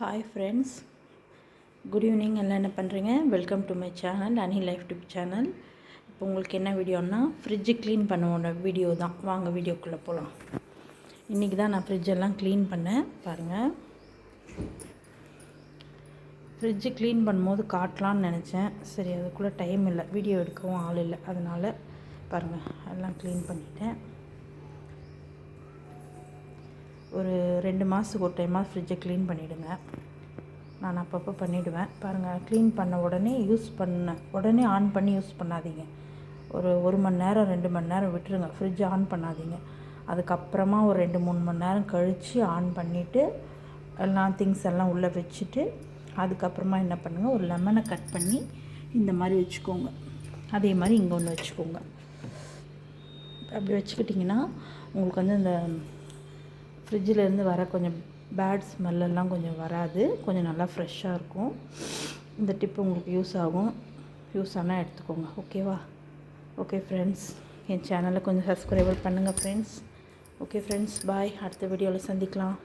Hi friends good evening எல்லாம் என்ன பண்ணுறீங்க வெல்கம் டு மை சேனல் அனி லைஃப் டிப் சேனல் இப்போ உங்களுக்கு என்ன வீடியோன்னா ஃப்ரிட்ஜு க்ளீன் பண்ணுவோட வீடியோ தான். வாங்க வீடியோக்குள்ளே போகலாம் இன்றைக்கி தான் நான் ஃப்ரிட்ஜெல்லாம் க்ளீன் பண்ணேன். பாருங்கள் ஃப்ரிட்ஜு க்ளீன் பண்ணும்போது காட்டலான்னு நினச்சேன். சரி அதுக்குள்ளே டைம் இல்லை. வீடியோ எடுக்கவும் ஆள் இல்லை. அதனால் பாருங்கள் எல்லாம் க்ளீன் பண்ணிட்டேன். ஒரு ரெண்டு மாதத்துக்கு ஒரு டைமாக ஃப்ரிட்ஜை க்ளீன் பண்ணிவிடுங்க நான் அப்பப்போ பண்ணிவிடுவேன் பாருங்கள் க்ளீன் பண்ண உடனே யூஸ் பண்ண உடனே ஆன் பண்ணி யூஸ் பண்ணாதீங்க. ஒரு ஒரு மணி நேரம் ரெண்டு மணி நேரம் விட்டுருங்க. ஃப்ரிட்ஜ் ஆன் பண்ணாதீங்க. அதுக்கப்புறமா ஒரு ரெண்டு மூணு மணி நேரம் கழித்து ஆன் பண்ணிவிட்டு எல்லாம் திங்ஸ் எல்லாம் உள்ளே வச்சுட்டு அதுக்கப்புறமா என்ன பண்ணுங்கள் ஒரு லெமனை கட் பண்ணி இந்த மாதிரி வச்சுக்கோங்க. அதே மாதிரி இங்கே ஒன்று வச்சுக்கோங்க. அப்படி வச்சுக்கிட்டிங்கன்னா உங்களுக்கு வந்து இந்த ஃப்ரிட்ஜிலேருந்து வர கொஞ்சம் பேட் ஸ்மெல்லெல்லாம் கொஞ்சம் வராது. கொஞ்சம் நல்லா ஃப்ரெஷ்ஷாக இருக்கும். இந்த டிப்பு உங்களுக்கு யூஸ் ஆகும். யூஸ் ஆனால் எடுத்துக்கோங்க. ஓகேவா ஓகே ஃப்ரெண்ட்ஸ் என் சேனலை கொஞ்சம் சப்ஸ்கிரைபர் பண்ணுங்கள் ஃப்ரெண்ட்ஸ் ஓகே ஃப்ரெண்ட்ஸ் பாய் அடுத்த வீடியோவில் சந்திக்கலாம்.